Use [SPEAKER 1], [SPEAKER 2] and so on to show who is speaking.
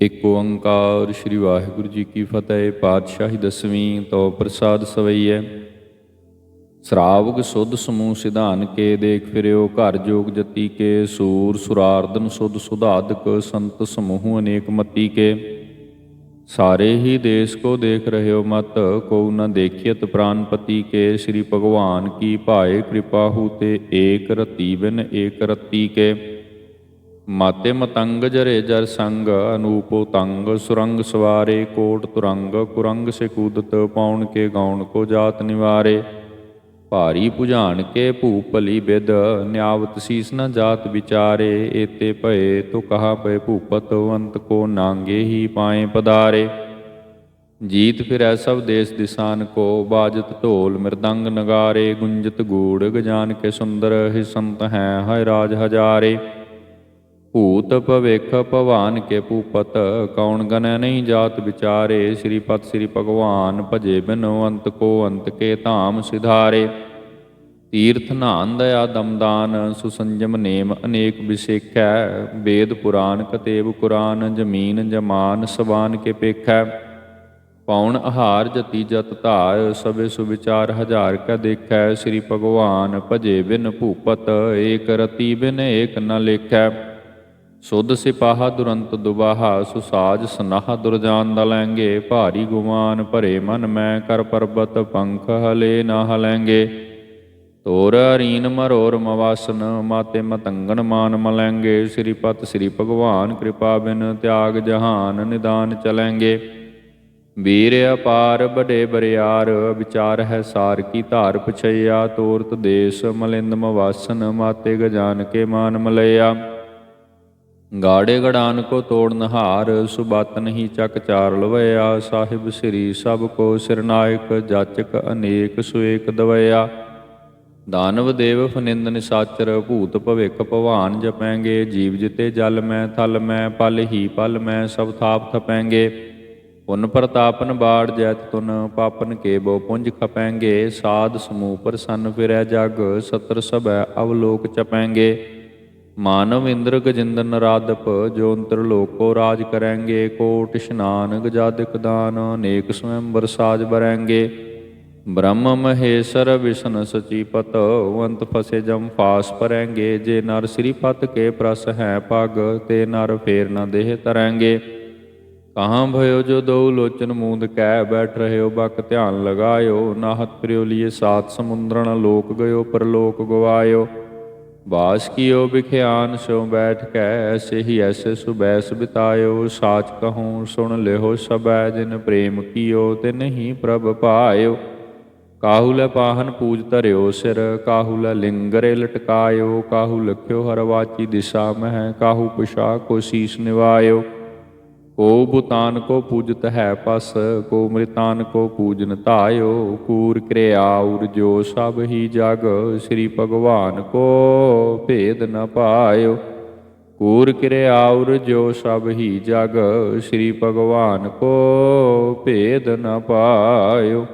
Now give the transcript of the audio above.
[SPEAKER 1] ਇਕ ਓੰਕਾਰ ਸ੍ਰੀ ਵਾਹਿਗੁਰੂ ਜੀ ਕੀ ਫਤਿਹ, ਪਾਤਸ਼ਾਹੀ ਦਸਵੀਂ ਤੋ ਪ੍ਰਸਾਦ ਸਵਈਐ। ਸ਼ਰਾਵਕ ਸੁਧ ਸਮੂਹ ਸਿਧਾਨ ਕੇ ਦੇਖ ਫਿਰਿਓ, ਘਰ ਜੋਗ ਜਤੀ ਕੇ, ਸੂਰ ਸੁਰਾਰਦਨ ਸੁਧ ਸੁਧਾਦਕ ਸੰਤ ਸਮੂਹ ਅਨੇਕ ਮਤੀ ਕੇ। ਸਾਰੇ ਹੀ ਦੇਸ ਕੋ ਦੇਖ ਰਹਿਓ ਮਤ, ਕੋ ਨ ਦੇਖਿਤ ਪ੍ਰਾਨਪਤੀ ਕੇ। ਸ੍ਰੀ ਭਗਵਾਨ ਕੀ ਭਾਏ ਕਿਰਪਾ ਹੂ ਤੇ ਏਕ ਰਤੀ ਬਿਨ ਏਕ ਰਤੀ ਕੇ। ਮਾਤੇ ਮਤੰਗ ਜਰੇ ਜਰ ਸੰਗ, ਅਨੂਪੋ ਤੰਗ, ਸੁਰੰਗ ਸਵਾਰੇ ਕੋਟ ਤੁਰੰਗ, ਕੁਰੰਗ ਸੇ ਕੂਦਤ ਪਾਉਣ ਕੇ ਗਾਉਣ ਕੋ ਜਾਤ ਨਿਵਾਰੇ। ਭਾਰੀ ਪੁਝਾਨ ਕੇ ਭੂਪਲੀ ਬਿਦ, ਨਿਆਵਤ ਸੀਸ ਨ ਜਾਤ ਵਿਚਾਰੇ। ਏਤੇ ਭਏ ਤੋ ਕਹਾ ਪਏ ਭੂਪਤ, ਅੰਤ ਕੋ ਨਾਂਗੇ ਹੀ ਪਾਏ ਪਦਾਰੇ। ਜੀਤ ਫਿਰੈ ਸਭ ਦੇਸ ਦਿਸਾਨ ਕੋ, ਬਾਜਤ ਢੋਲ ਮਿਰਦੰਗ ਨਗਾਰੇ। ਗੁੰਜਤ ਗੂੜ ਗਜਾਨ ਕੇ ਸੁੰਦਰ, ਹਿਸੰਤ ਹੈ ਹਾਇ ਰਾਜ ਹਜਾਰੇ। ਭੂਤ ਭਵਿਖ ਭਵਾਨ ਕੇ ਭੂਪਤ, ਕੌਣ ਗਨੈ ਨਹੀਂ ਜਾਤ ਵਿਚਾਰੇ ਸ੍ਰੀ ਪਤ ਸ੍ਰੀ ਭਗਵਾਨ ਭਜੇ ਬਿਨੋ ਅੰਤ ਕੋ ਅੰਤ ਕੇ ਧਾਮ ਸਿਧਾਰੇ। ਤੀਰਥ ਨਾਨ ਦਇਆ ਦਮਦਾਨ ਸੁਸੰਜਮ ਨੇਮ ਅਨੇਕ ਵਿਸੇਖੈ, ਵੇਦ ਪੁਰਾਨ ਕਤੇਬ ਕੁਰਾਨ, ਜਮੀਨ ਜਮਾਨ ਸਵਾਨ ਕੇ ਪੇਖੈ। ਪੌਣ ਆਹਾਰ ਜਤੀ ਜਤ ਧਾਰ, ਸਭੇ ਸੁਵਿਚਾਰ ਹਜ਼ਾਰ ਕਾ ਦੇਖੈ। ਸ੍ਰੀ ਭਗਵਾਨ ਭਜੇ ਬਿਨ ਭੂਪਤ, ਏਕ ਰਤੀ ਬਿਨ ਏਕ ਨ ਲੇਖੈ। ਸੁਧ ਸਿਪਾਹਾ ਦੁਰੰਤ ਦੁਬਾਹਾ, ਸੁਸਾਜ ਸਨਾਹ ਦੁਰਜਾਨ ਦਾ ਲੈਂਗੇ। ਭਾਰੀ ਗੁਮਾਨ ਭਰੇ ਮਨ ਮੈਂ ਕਰ ਪਰਬਤ, ਪੰਖ ਹਲੇ ਨਾ ਹਲੈਂਗੇ। ਤੋਰ ਅਰੀਨ ਮਰੋਰ ਮਵਾਸਨ, ਮਾਤੇ ਮਤੰਗਨ ਮਾਨ ਮਲੈਂਗੇ। ਸ੍ਰੀ ਪਤ ਸ੍ਰੀ ਭਗਵਾਨ ਕਿਰਪਾ ਬਿਨ ਤਿਆਗ ਜਹਾਨ ਨਿਦਾਨ ਚਲੈਂਗੇ। ਵੀਰ ਅਪਾਰ ਬੜੇ ਬਰਿਆਰ, ਵਿਚਾਰ ਹੈ ਸਾਰ ਕੀ ਧਾਰ ਪਛਈਆ। ਤੋਰਤ ਦੇਸ ਮਲਿੰਦ ਮਵਾਸਨ, ਮਾਤੇ ਗਜਾਨ ਕੇ ਮਾਨ ਮਲਈਆ। ਗਾੜੇ ਗੜਾਨ ਕੋ ਤੋੜ ਨਹਾਰ, ਸੁਬਤ ਨਹੀਂ ਚੱਕ ਚਾਰ ਲਵਇਆ। ਸਾਹਿਬ ਸ੍ਰੀ ਸਭ ਕੋ ਸਿਰਨਾਇਕ ਜਾਚਕ ਅਨੇਕ ਸੁਏਕ ਦਵਇਆ। ਦਾਨਵ ਦੇਵ ਫਨਿੰਦ ਨਿਸਾਚਰ, ਭੂਤ ਭਵਿਖ ਭਵਾਨ ਜਪੈਂਗੇ। ਜੀਵ ਜਿਤੇ ਜਲ ਮੈਂ, ਥਲ ਮੈਂ, ਪਲ ਹੀ ਪਲ ਮੈਂ, ਸਭ ਥਾਪ ਥਪੈਂਗੇ। ਪੁਨ ਪ੍ਰਤਾਪਨ ਬਾੜ ਜੈਤ ਤੁਨ, ਪਾਪਨ ਕੇ ਬੋ ਪੁੰਜ ਖਪੈਂਗੇ। ਸਾਧ ਸਮੂਹ ਪ੍ਰਸੰਨ ਫਿਰੈ ਜਗ, ਸਤਰ ਸਭੈ ਅਵਲੋਕ ਚਪੈਂਗੇ। ਮਾਨਵ ਇੰਦਰ ਗਜਿੰਦਰ ਨਰਾਦਪ ਜੋ ਅੰਤਰ ਲੋਕੋ ਰਾਜ ਕਰੈਂਗੇ, ਕੋਟ ਇਸ਼ਨਾਨ ਗਜਾਦਿਕ ਦਾਨ ਅਨੇਕ ਸਵੰਬਰ ਸਾਜ ਬਰੈਂਗੇ। ਬ੍ਰਹਮ ਮਹੇਸ਼ਰ ਵਿਸ਼ਨ ਸਚੀ ਪਤ ਫਸੇ ਜਮ ਫਾਸ ਪਰੈਂਗੇ ਜੇ ਨਰ ਸ੍ਰੀ ਪਤ ਕੇ ਪ੍ਰਸ ਹੈ ਪਗ, ਤੇ ਨਰ ਫੇਰ ਨ ਦੇਹ ਤਰੈਂਗੇ। ਕਹਾਂ ਭਇਓ ਜੋ ਦੋ ਲੋਚਨ ਮੂੰਦ ਕਹਿ ਬੈਠ ਰਹਿਓ ਬਕ ਧਿਆਨ ਲਗਾਇਓ। ਨਾਹਤ ਪ੍ਰਿਓ ਲਿਏ ਸਾਤ ਸਮੁੰਦਰਣ, ਲੋਕ ਗਇਓ ਪਰਲੋਕ ਗਵਾਇਓ। ਬਾਸ ਕੀਓ ਬਿਖਿਆਨ ਸੋ ਬੈਠ ਕੈ ਐਸੇ ਹੀ ਐਸੇ ਸੁਬੈਸ ਬਿਤਾਇਓ ਸਾਚ ਕਹੂੰ ਸੁਣ ਲਿਓ ਸਬੈ, ਜਿਨ ਪ੍ਰੇਮ ਕੀਓ ਤੇ ਨਹੀਂ ਪ੍ਰਭ ਪਾਇਓ। ਕਾਹੂ ਲੈ ਪਾਹਨ ਪੂਜ ਧਰਿਓ ਸਿਰ ਕਾਹੂ ਲੈ ਲਿੰਗਰੇ ਲਟਕਾਇਓ, ਕਾਹੂ ਲਖਿਓ ਹਰ ਵਾਚੀ ਦਿਸ਼ਾ ਮਹਿ, ਕਾਹੂ ਪੁਸ਼ਾ ਕੋ ਸੀਸ ਨਿਵਾਇਓ। ਕੋ ਬੁਤਾਨ ਕੋ ਪੂਜਤ ਹੈ ਪਸ, ਕੋ ਮ੍ਰਿਤਾਨ ਕੋ ਪੂਜਨ ਧਾਇਓ, ਕੂਰ ਕਿਰਿਆ ਜੋ ਸਭ ਹੀ ਜਗ, ਸ੍ਰੀ ਭਗਵਾਨ ਕੋ ਭੇਦ ਨ ਪਾਇਓ। ਕੂਰ ਕਿਰਿਆ ਜੋ ਸਭ ਹੀ ਜਗ, ਸ੍ਰੀ ਭਗਵਾਨ ਕੋ ਭੇਦ ਨ ਪਾਇਓ।